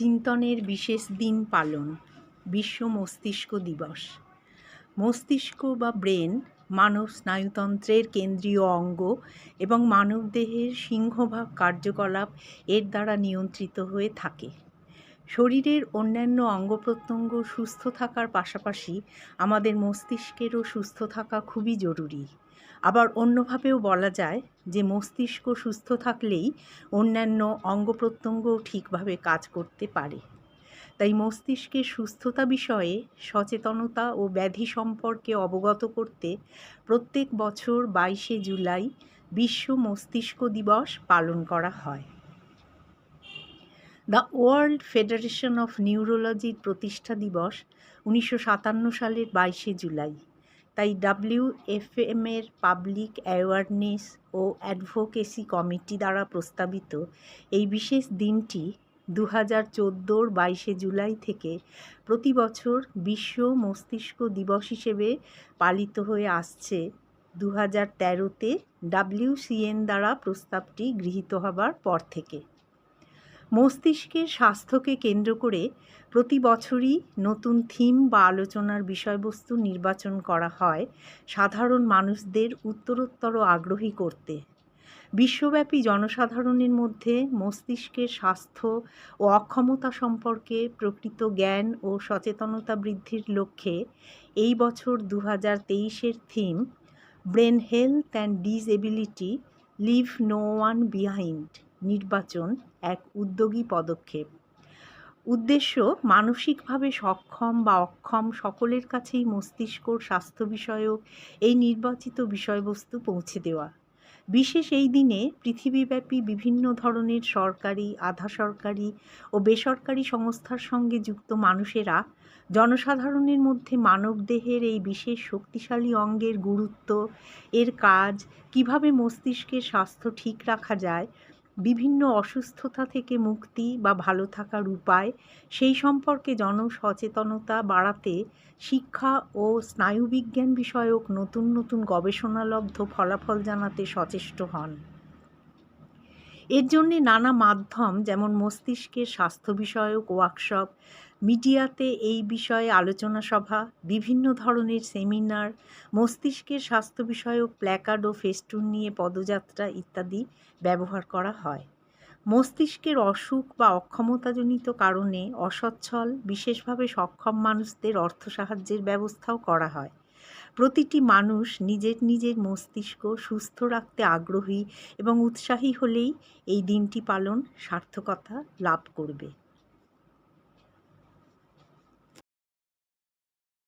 চিন্তনের বিশেষ দিন পালন, বিশ্ব মস্তিষ্ক দিবস। মস্তিষ্ক বা ব্রেন মানব স্নায়ুতন্ত্রের কেন্দ্রীয় অঙ্গ এবং মানবদেহের সিংহভাগ কার্যকলাপ এর দ্বারা নিয়ন্ত্রিত হয়ে থাকে। শরীরের অন্যান্য অঙ্গ প্রত্যঙ্গ সুস্থ থাকার পাশাপাশি আমাদের মস্তিষ্কেরও সুস্থ থাকা খুবই জরুরি। আবার অন্যভাবেও বলা যায় যে মস্তিষ্ক সুস্থ থাকলেই অন্যান্য অঙ্গ প্রত্যঙ্গও ঠিকভাবে কাজ করতে পারে। তাই মস্তিষ্কের সুস্থতা বিষয়ে সচেতনতা ও ব্যাধি সম্পর্কে অবগত করতে প্রত্যেক বছর বাইশে জুলাই বিশ্ব মস্তিষ্ক দিবস পালন করা হয়। দ্য ওয়ার্ল্ড ফেডারেশন অফ নিউরোলজির প্রতিষ্ঠা দিবস উনিশশো সাতান্ন সালের বাইশে জুলাই। তাই ডাব্লিউএফএম এর পাবলিক অ্যাওয়ারনেস ও অ্যাডভোকেসি কমিটি দ্বারা প্রস্তাবিত এই বিশেষ দিনটি দু হাজার চোদ্দোর বাইশে জুলাই থেকে প্রতি বছর বিশ্ব মস্তিষ্ক দিবস হিসেবে পালিত হয়ে আসছে। দু হাজার তেরোতে ডাব্লিউসিএন দ্বারা প্রস্তাবটি গৃহীত হবার পর থেকে। মস্তিষ্কের স্বাস্থ্যকে কেন্দ্র করে প্রতি বছরই নতুন থিম বা আলোচনার বিষয়বস্তু নির্বাচন করা হয় সাধারণ মানুষদের উত্তরোত্তর আগ্রহী করতে। বিশ্বব্যাপী জনসাধারণের মধ্যে মস্তিষ্কের স্বাস্থ্য ও অক্ষমতা সম্পর্কে প্রকৃত জ্ঞান ও সচেতনতা বৃদ্ধির লক্ষ্যে এই বছর দু হাজার তেইশের theme brain health and disability leave no one behind. নির্বাচন এক উদ্যোগী পদক্ষেপ। উদ্দেশ্য, মানসিকভাবে সক্ষম বা অক্ষম সকলের কাছেই মস্তিষ্কর স্বাস্থ্য বিষয়ক এই নির্বাচিত বিষয়বস্তু পৌঁছে দেওয়া। বিশেষ এই দিনে পৃথিবীব্যাপী বিভিন্ন ধরনের সরকারি, আধা সরকারি ও বেসরকারি সংস্থার সঙ্গে যুক্ত মানুষেরা জনসাধারণের মধ্যে মানবদেহের এই বিশেষ শক্তিশালী অঙ্গের গুরুত্ব, এর কাজ, কীভাবে মস্তিষ্কের স্বাস্থ্য ঠিক রাখা যায় বিভিন্ন অসুস্থতা থেকে মুক্তি বা ভালো থাকার উপায়, সেই সম্পর্কে জনসচেতনতা বাড়াতে শিক্ষা ও স্নায়ুবিজ্ঞান বিষয়ক নতুন নতুন গবেষণালব্ধ ফলাফল জানাতে সচেষ্ট হন। এর জন্যে নানা মাধ্যম, যেমন মস্তিষ্কের স্বাস্থ্য বিষয়ক ওয়ার্কশপ মিডিয়াতে এই বিষয়ে আলোচনা সভা, বিভিন্ন ধরনের সেমিনার মস্তিষ্কের স্বাস্থ্য বিষয়ক প্ল্যাকার্ড ও ফেস্টুন নিয়ে পদযাত্রা ইত্যাদি ব্যবহার করা হয়। মস্তিষ্কের অসুখ বা অক্ষমতাজনিত কারণে অসচ্ছল, বিশেষভাবে সক্ষম মানুষদের অর্থ সাহায্যের ব্যবস্থাও করা হয়। প্রতিটি মানুষ নিজের নিজের মস্তিষ্ক সুস্থ রাখতে আগ্রহী এবং উৎসাহী হলেই এই দিনটি পালন সার্থকতা লাভ করবে।